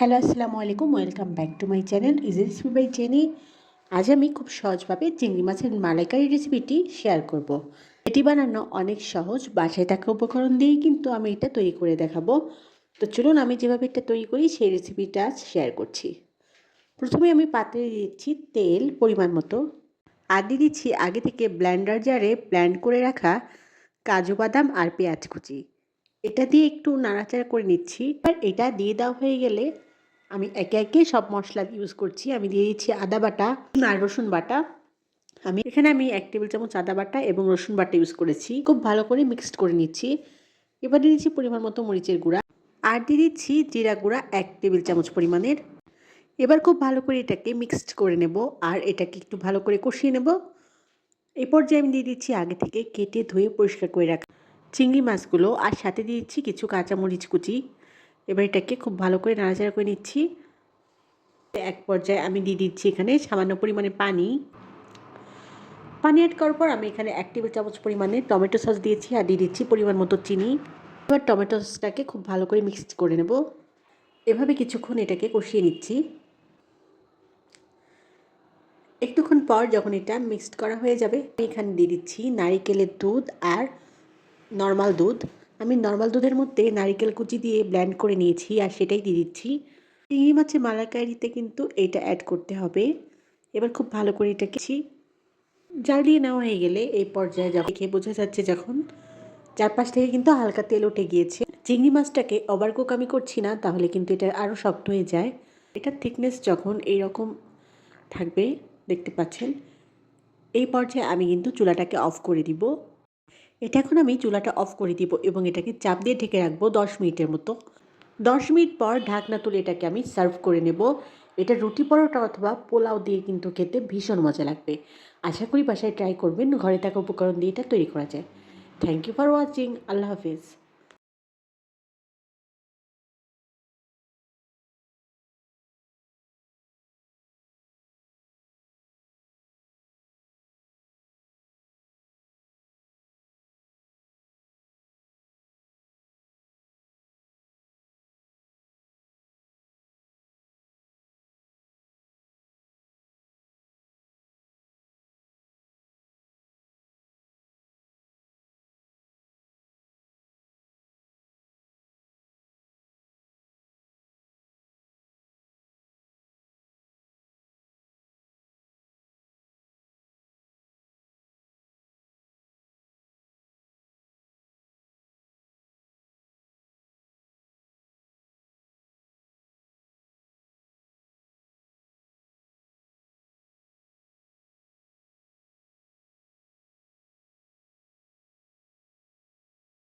Hello, আসসালামু আলাইকুম, welcome back to my channel easy recipe by Jenny. আজ আমি খুব সহজভাবে চিংড়ি মাছের মালাইকারি রেসিপিটি শেয়ার করব। এটি বানানো অনেক সহজ, বাসায় থাকা উপকরণ দিয়েই কিন্তু আমি এটা তৈরি করে দেখাবো। তো চলুন, আমি যেভাবে এটা তৈরি করি, সেই রেসিপিটা আজ শেয়ার করছি। প্রথমে আমি পাত্রে দিচ্ছি তেল পরিমাণ মতো। আর দিয়ে দিচ্ছি আগে থেকে ব্ল্যান্ডার জারে ব্ল্যান্ড করে রাখা কাজু বাদাম আর পেঁয়াজ কুচি। এটা দিয়ে একটু নাড়াচাড়া করে নিচ্ছি। আর এটা দিয়ে দেওয়া হয়ে গেলে আমি একে একে সব মশলা ইউজ করছি। আমি দিয়ে দিচ্ছি আদা বাটা আর রসুন বাটা। আমি এখানে আমি এক টেবিল চামচ আদা বাটা এবং রসুন বাটা ইউজ করেছি। খুব ভালো করে মিক্সড করে নিচ্ছি। এবার দিয়ে দিচ্ছি পরিমাণ মতো মরিচের গুঁড়া। আর দিয়ে দিচ্ছি জিরা গুঁড়া এক টেবিল চামচ পরিমাণের। এবার খুব ভালো করে এটাকে মিক্সড করে নেব আর এটাকে একটু ভালো করে কষিয়ে নেব। এই পর্যায়ে আমি দিয়ে দিচ্ছি আগে থেকে কেটে ধুয়ে পরিষ্কার করে রাখা চিংড়ি মাছগুলো। আর সাথে দিয়ে দিচ্ছি কিছু কাঁচামরিচ কুচি। এবার এটাকে খুব ভালো করে নাড়াচাড়া করে নিচ্ছি। এক পর্যায়ে আমি দিয়ে দিচ্ছি এখানে সামান্য পরিমাণে পানি। পানি অ্যাড করার পর আমি এখানে এক টেবিল চামচ পরিমাণে টমেটো সস দিয়েছি আর দিয়ে দিচ্ছি পরিমাণ মতো চিনি। এবার টমেটো সসটাকে খুব ভালো করে মিক্সড করে নেব। এভাবে কিছুক্ষণ এটাকে কষিয়ে নিচ্ছি। একটুক্ষণ পর যখন এটা মিক্সড করা হয়ে যাবে, আমি এখানে দিয়ে দিচ্ছি নারিকেলের দুধ আর নর্মাল দুধ। আমি নর্মাল দুধের মধ্যে নারিকেল কুচি দিয়ে ব্ল্যান্ড করে নিয়েছি আর সেটাই দিয়ে দিচ্ছি। চিংড়ি মাছের মালাইকারিতে কিন্তু এইটা অ্যাড করতে হবে। এবার খুব ভালো করে এটা কিছু জাল দিয়ে নেওয়া হয়ে গেলে এই পর্যায়ে যখন খেয়ে বোঝা যাচ্ছে যখন চারপাশ থেকে কিন্তু হালকা তেল উঠে গিয়েছে। চিংড়ি মাছটাকে ওভারকুক আমি করছি না, তাহলে কিন্তু এটা আরও শক্ত হয়ে যায়। এটার থিকনেস যখন এইরকম থাকবে, দেখতে পাচ্ছেন, এই পর্যায়ে আমি কিন্তু চুলাটাকে অফ করে দিব। এটা এখন আমি চুলাটা অফ করে দিব এবং এটাকে চাপ দিয়ে ঢেকে রাখব দশ মিনিটের মতো। দশ মিনিট পর ঢাকনা তুলে এটাকে আমি সার্ভ করে নেব। এটা রুটি পরোটা অথবা পোলাও দিয়ে কিন্তু খেতে ভীষণ মজা লাগবে। আশা করি বাসায় ট্রাই করবেন। ঘরে থাকা উপকরণ দিয়ে এটা তৈরি করা যায়। থ্যাংক ইউ ফর ওয়াচিং আল্লাহ হাফিজ।